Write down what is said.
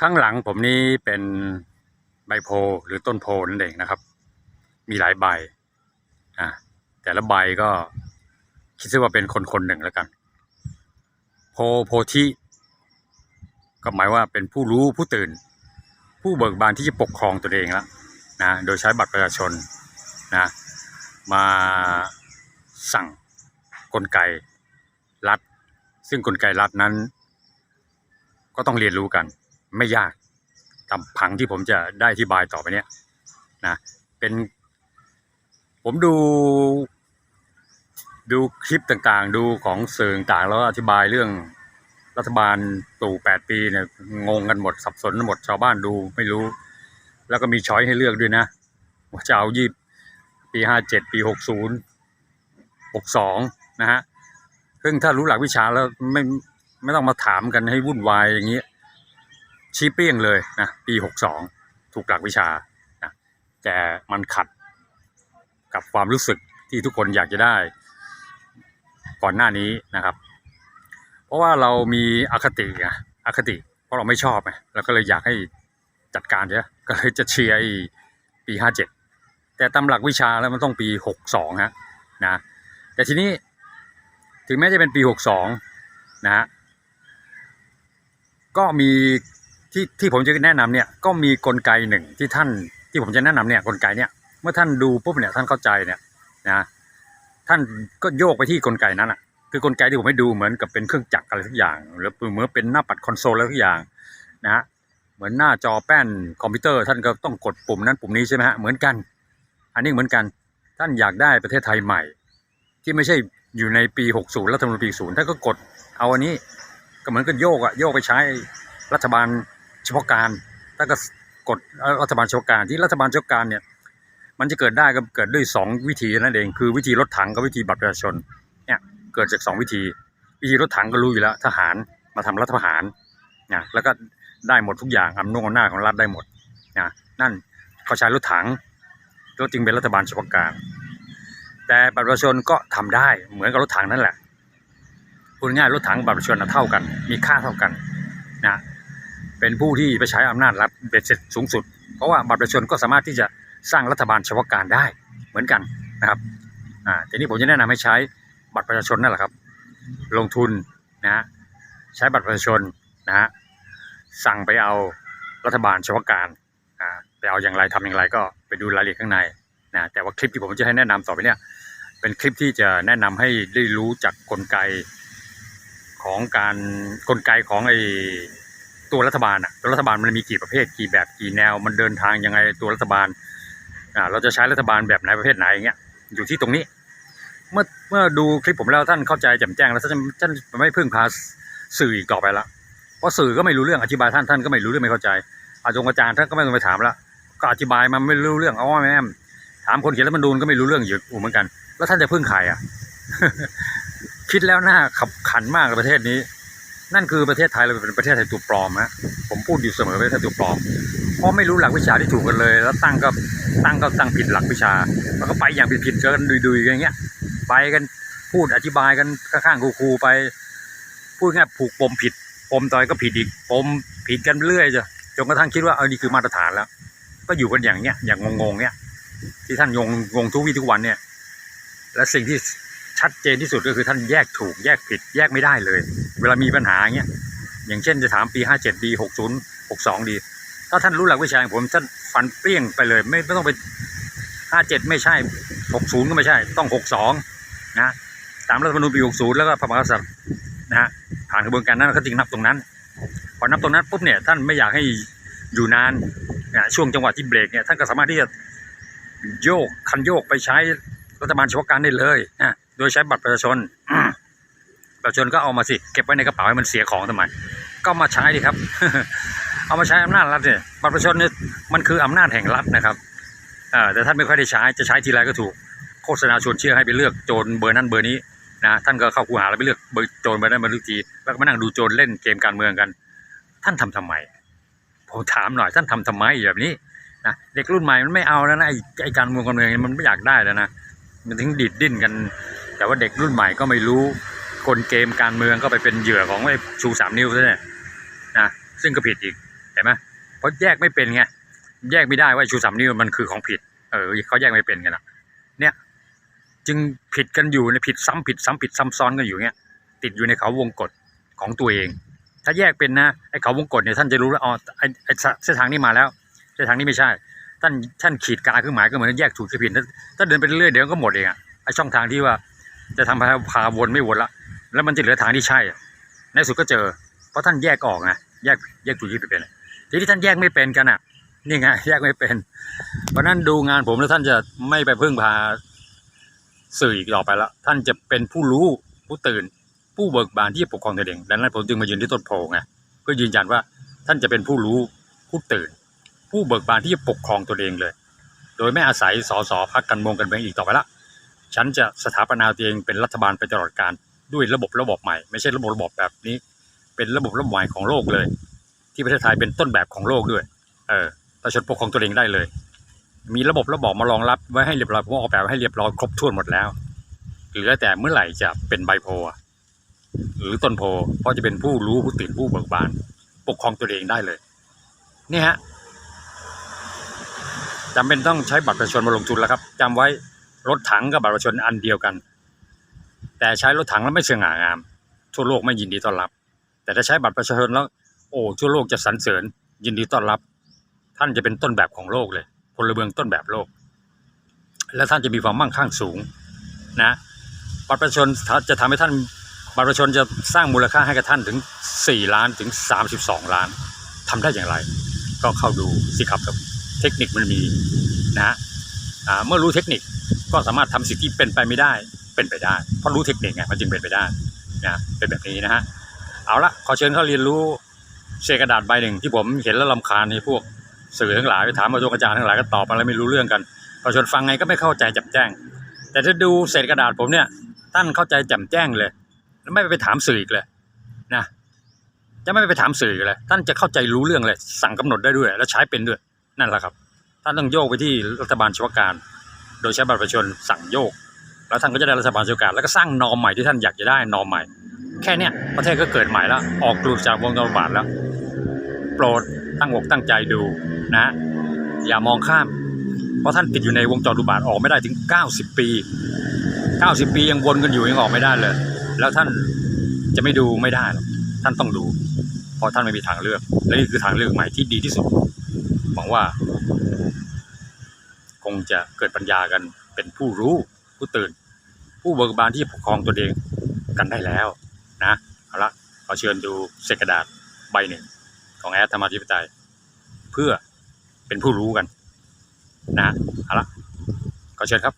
ข้างหลังผมนี้เป็นใบโพหรือต้นโพนั่นเองนะครับ มีหลายใบอ่าแต่ละใบก็คิดซะว่าเป็นคนคนหนึ่งแล้วกัน โพโพธิก็หมายว่าเป็นผู้รู้ผู้ตื่น ผู้เบิกบานที่จะปกครองตัวเองแล้วนะโดยใช้บัตรประชาชนนะมาสั่งกลไกรัฐ ซึ่งกลไกรัฐนั้น ก็ต้องเรียนรู้กัน ไม่ยากตามผังที่ผมจะได้อธิบายต่อไปเนี้ยนะเป็น ผมดู ดูคลิปต่างๆ ดูของสื่อต่างๆแล้วอธิบายเรื่องรัฐบาลตู่แปดปีเนี่ยงงกันหมดสับสนหมดชาวบ้านดูไม่รู้ แล้วก็มีช้อยให้เลือกด้วยนะว่าจะเอายี่ปีห้าเจ็ดปีหกศูนย์หกสองนะฮะซึ่งถ้ารู้หลักวิชาแล้วไม่ไม่ต้องมาถามกันให้วุ่นวายอย่างนี้ ชี้เปี้ยงเลยนะปีหกสองถูกหลักวิชานะแต่มันขัดกับความรู้สึกที่ทุกคนอยากจะได้ ก่อนหน้านี้นะครับ เพราะว่าเรามีอคติไงอคติ เพราะเราไม่ชอบไงเราก็เลยอยากให้จัดการเยอะก็เลยจะเชียร์ปีห้าเจ็ดแต่ตามหลักวิชาแล้วมันต้องปีหกสองฮะนะแต่ทีนี้ถึงแม้จะเป็นปีหกสองนะฮะก็มี ที่ที่ผมจะแนะนำเนี่ยก็มีกลไกหนึ่งที่ท่านที่ผมจะแนะนำเนี่ยกลไกเนี่ยเมื่อท่านดูปุ๊บเนี่ยท่านเข้าใจเนี่ยนะท่านก็โยกไปที่กลไกนั้นอะคือกลไกที่ผมให้ดูเหมือนกับเป็นเครื่องจักรอะไรทุกอย่างหรือเหมือนเป็นหน้าปัดคอนโซลอะไรทุกอย่างนะฮะเหมือนหน้าจอแป้นคอมพิวเตอร์ ท่านก็ต้องกดปุ่มนั้นปุ่มนี้ใช่ไหมฮะเหมือนกัน อันนี้เหมือนกันท่านอยากได้ประเทศไทยใหม่ ที่ไม่ใช่อยู่ในปี 60รัฐธรรมนูญปี 0 ท่านก็กดเอาอันนี้ก็เหมือนกับโยกอะโยกไปใช้รัฐบาล เฉพาะการท่าก็กดรัฐบาลเฉพาะการที่รัฐบาลเฉพาะการเนี่ยมันจะเกิดได้ก็เกิดด้วยสองวิธีนั่นเองคือวิธีรถถังกับวิธีบัตรประชาชนเนี่ยเกิดจากสองวิธี วิธีรถถังก็รู้อยู่แล้วทหารมาทำรัฐประหารนะแล้วก็ได้หมดทุกอย่างอำนาจอำนาจของรัฐได้หมดนะนั่นเขาใช้รถถังก็จึงเป็นรัฐบาลเฉพาะการแต่บัตรประชาชนก็ทำได้เหมือนกับรถถังนั่นแหละพูดง่ายรถถังบัตรประชาชนเท่ากัน มีค่าเท่ากันนะ เป็นผู้ที่ไปใช้อำนาจรัฐเบ็ดเสร็จสูงสุด เพราะว่าบัตรประชาชนก็สามารถที่จะสร้างรัฐบาลเฉพาะการได้เหมือนกันนะครับอ่าทีนี้ผมจะแนะนำให้ใช้บัตรประชาชนนั่นแหละครับ ลงทุนนะฮะใช้บัตรประชาชนนะฮะสั่งไปเอารัฐบาลเฉพาะการอ่าไปเอาอย่างไรทำอย่างไรก็ไปดูรายละเอียดข้างในนะแต่ว่าคลิปที่ผมจะให้แนะนำต่อไปเนี่ยเป็นคลิปที่จะแนะนำให้ได้รู้จักกลไกของการกลไกของไอ ตัวรัฐบาลอะตัวรัฐบาลมันมีกี่ประเภทกี่แบบกี่แนว มันเดินทางยังไงตัวรัฐบาลอ่าเราจะใช้รัฐบาลแบบไหนประเภทไหนอย่างเงี้ยอยู่ที่ตรงนี้ เมื่อเมื่อดูคลิปผมแล้วท่านเข้าใจแจ่มแจ้งแล้วท่านท่านไม่พึ่งพาสื่ออีกต่อไปละเพราะสื่อก็ไม่รู้เรื่องอธิบายท่านท่านก็ไม่รู้เรื่องไม่เข้าใจ อาจารย์อาจารย์ท่านก็ไม่ต้องไปถามละก็อธิบายมาไม่รู้เรื่องอ๋อแม่ถามคนเขียนรัฐธรรมนูญก็ไม่รู้เรื่องอยู่เหมือนกัน แล้วท่านจะพึ่งใครอะคิดแล้วหน้าขับขันมากประเทศนี้ นั่นคือประเทศไทยเราเป็นประเทศไทยตัวปลอมฮะผมพูดอยู่เสมอประเทศไทยตัวปลอม เพราะไม่รู้หลักวิชาที่ถูกกันเลย แล้วตั้งก็ตั้งก็ตั้งผิดหลักวิชา แล้วก็ไปอย่างผิดๆกันดุยๆอย่างเงี้ย ไปกันพูดอธิบายกันข้างๆครูๆไป พูดง่ายๆผูกปมผิดปมต่อยก็ผิดอีกปมผิดกันเรื่อยจ้ะจนกระทั่งคิดว่าเออนี่คือมาตรฐานแล้ว ก็อยู่กันอย่างเนี้ยอย่างงงๆเนี้ยที่ท่านงงงงทุกวี่ทุกวันเนี่ย และสิ่งที่ ชัดเจนที่สุดก็คือท่านแยกถูกแยกผิดแยกไม่ได้เลย เวลามีปัญหาเงี้ยอย่างเช่นจะถามปีห้าเจ็ดดีหกศูนย์หกสองดีถ้าท่านรู้หลักวิชาของผมท่านฟันเปรี้ยงไปเลย ไม่ไม่ต้องไปห้าเจ็ดไม่ใช่หกศูนย์ก็ไม่ใช่ต้องหกสองนะตามรัฐธรรมนูญปีหกศูนย์แล้วก็พระมหากษัตริย์นะฮะผ่านกระบวนการนั้นเขาจึงนับตรงนั้น พอนับตรงนั้นปุ๊บเนี่ยท่านไม่อยากให้อยู่นานนะช่วงจังหวะที่เบรกเนี่ยท่านก็สามารถที่จะโยกคันโยกไปใช้รัฐบาลเฉพาะการได้เลยนะ โดยใช้บัตรประชาชนประชาชนก็เอามาสิเก็บไว้ในกระเป๋าให้มันเสียของทำไมก็มาใช้ดิครับ เอามาใช้อำนาจรัฐเนี่ยบัตรประชาชนเนี่ยมันคืออำนาจแห่งรัฐนะครับอ่าแต่ท่านไม่ค่อยได้ใช้จะใช้ทีไรก็ถูกโฆษณาชวนเชื่อให้ไปเลือกโจรเบอร์นั้นเบอร์นี้นะท่านก็เข้าคูหาแล้วไปเลือกเบอร์โจรเบอร์นั้นเบอร์นี้ทีแล้วก็มานั่งดูโจรเล่นเกมการเมืองกัน ท่านทำทำไมผมถามหน่อยท่านทำทำไมแบบนี้นะเด็กรุ่นใหม่มันไม่เอาแล้วนะไอ้การเมืองการเมืองมันไม่อยากได้แล้วนะมันถึงดิดดิ้นกัน แต่ว่าเด็กรุ่นใหม่ก็ไม่รู้กลเกมการเมืองก็ไปเป็นเหยื่อของไอ้ชูสามนิ้วซะเนี่ยนะซึ่งก็ผิดอีกเห็นไหมเพราะแยกไม่เป็นไงแยกไม่ได้ว่าชูสามนิ้วมันคือของผิด เออเขาแยกไม่เป็นกันนะเนี่ย จึงผิดกันอยู่ในผิดซ้ำผิดซ้ำผิดซ้ำซ้อนกันอยู่เงี้ย ติดอยู่ในเขาวงกฏของตัวเอง ถ้าแยกเป็นนะไอ้เขาวงกฏเนี่ยท่านจะรู้แล้วอ๋อไอ้ไอ้เส้นทางนี้มาแล้วเส้นทางนี้ไม่ใช่ท่านท่านขีดกาเครื่องหมายก็เหมือนแยกถูกขีดผิดถ้าเดินไปเรื่อยเดี๋ยวก็หมดเองอะไอ้ช่องทางที่ว่า จะทำพาพาวนไม่วนละ แล้วมันจะเหลือทางที่ใช่ ในสุดก็เจอ เพราะท่านแยกออกไงแยกแยกถูกขีดผิดเป็นทีที่ท่านแยกไม่เป็นกันอะนี่ไงแยกไม่เป็น เพราะนั้นดูงานผมแล้วท่านจะไม่ไปพึ่งพาสื่ออีกต่อไปล้วท่านจะเป็นผู้รู้ผู้ตื่น ผู้เบิกบานที่จะปกครองตัวเองดังนั้นผมจึงมายืนที่ต้นโพไงเพื่อยืนยันว่าท่านจะเป็นผู้รู้ผู้ตื่น ผู้เบิกบานที่จะปกครองตัวเองเลย โดยไม่อาศัยสสพักการเมืองกันเมืองอีกต่อไปละ ฉันจะสถาปนาตัวเองเป็นรัฐบาลไปตลอดการด้วยระบบระบบใหม่ ไม่ใช่ระบบระบบแบบนี้ เป็นระบบระบบใหม่ของโลกเลย ที่ประเทศไทยเป็นต้นแบบของโลกด้วย เออประชาชนปกครองตัวเองได้เลย มีระบบระบบมารองรับไว้ให้เรียบร้อยผมออกแบบให้เรียบร้อยครบถ้วนหมดแล้วเหลือแต่เมื่อไหร่จะเป็นใบโพหรือต้นโพเพราะจะเป็นผู้รู้ผู้ตื่นผู้เบิกบาน ปกครองตัวเองได้เลยนี่ฮะจำเป็นต้องใช้บัตรประชาชนมาลงทุนแล้วครับจำไว้ รถถังกับบัตรประชาชนอันเดียวกัน แต่ใช้รถถังแล้วไม่เสง่างาม ทั่วโลกไม่ยินดีต้อนรับ แต่ถ้าใช้บัตรประชาชนแล้ว โอ้ทั่วโลกจะสรรเสริญ ยินดีต้อนรับ ท่านจะเป็นต้นแบบของโลกเลยพลเมืองต้นแบบโลก และท่านจะมีความมั่งคั่งสูงนะบัตรประชาชนจะทำให้ท่านบัตรประชาชนจะสร้างมูลค่าให้กับท่านถึง 4 ล้านถึง 32 ล้านทำได้อย่างไร ก็เข้าดูสิครับครับเทคนิคมันมีนะเมื่อรู้เทคนิค ก็สามารถทำสิ่งที่เป็นไปไม่ได้เป็นไปได้ เพราะรู้เทคนิคไงมันจึงเป็นไปได้นะเป็นแบบนี้นะฮะเอาละขอเชิญเขาเรียนรู้เศษกระดาษใบหนึ่งที่ผมเห็นแล้วลำคาญในพวกสื่อทั้งหลายไปถามอาจารย์อาจารย์ทั้งหลายก็ตอบอะไรไม่รู้เรื่องกันประชาชนฟังไงก็ไม่เข้าใจแจ่มแจ้ง แต่ถ้าดูเศษกระดาษผมเนี่ยท่านเข้าใจแจ่มแจ้งเลย แล้วไม่ไปถามสื่ออีกเลยนะจะไม่ไปถามสื่ออีกเลยท่านจะเข้าใจรู้เรื่องเลยสั่งกำหนดได้ด้วย แล้วใช้เป็นด้วยนั่นแหละครับ ท่านต้องโยกไปที่รัฐบาลเฉพาะการ โดยใช้บัตรประชาชนสั่งโยก แล้วท่านก็จะได้รัฐบาลเฉพาะการแล้วก็สร้างนอมใหม่ที่ท่านอยากจะได้นอมใหม่ แค่เนี้ยประเทศก็เกิดใหม่แล้ว ออกกลุ่จากวงจรบาทแล้ว โปรดตั้งอกตั้งใจดูนะ อย่ามองข้าม เพราะท่านติดอยู่ในวงจรอุบาทออกไม่ได้ถึง 90 ปี 90 ปียังวนกันอยู่ยังออกไม่ได้เลย แล้วท่านจะไม่ดูไม่ได้หรอกท่านต้องดู เพราะท่านไม่มีทางเลือก และนี่คือทางเลือกใหม่ที่ดีที่สุดหวังว่า งจะเกิดปัญญากันเป็นผู้รู้ผู้ตื่น ผู้เบิกบานที่ปกครองตัวเองกันได้แล้วนะเอาละขอเชิญดูเศษกระดาษใบหนึ่ง ของแอดธรรมาธิปไตย เพื่อเป็นผู้รู้กัน นะเอาละขอเชิญครับ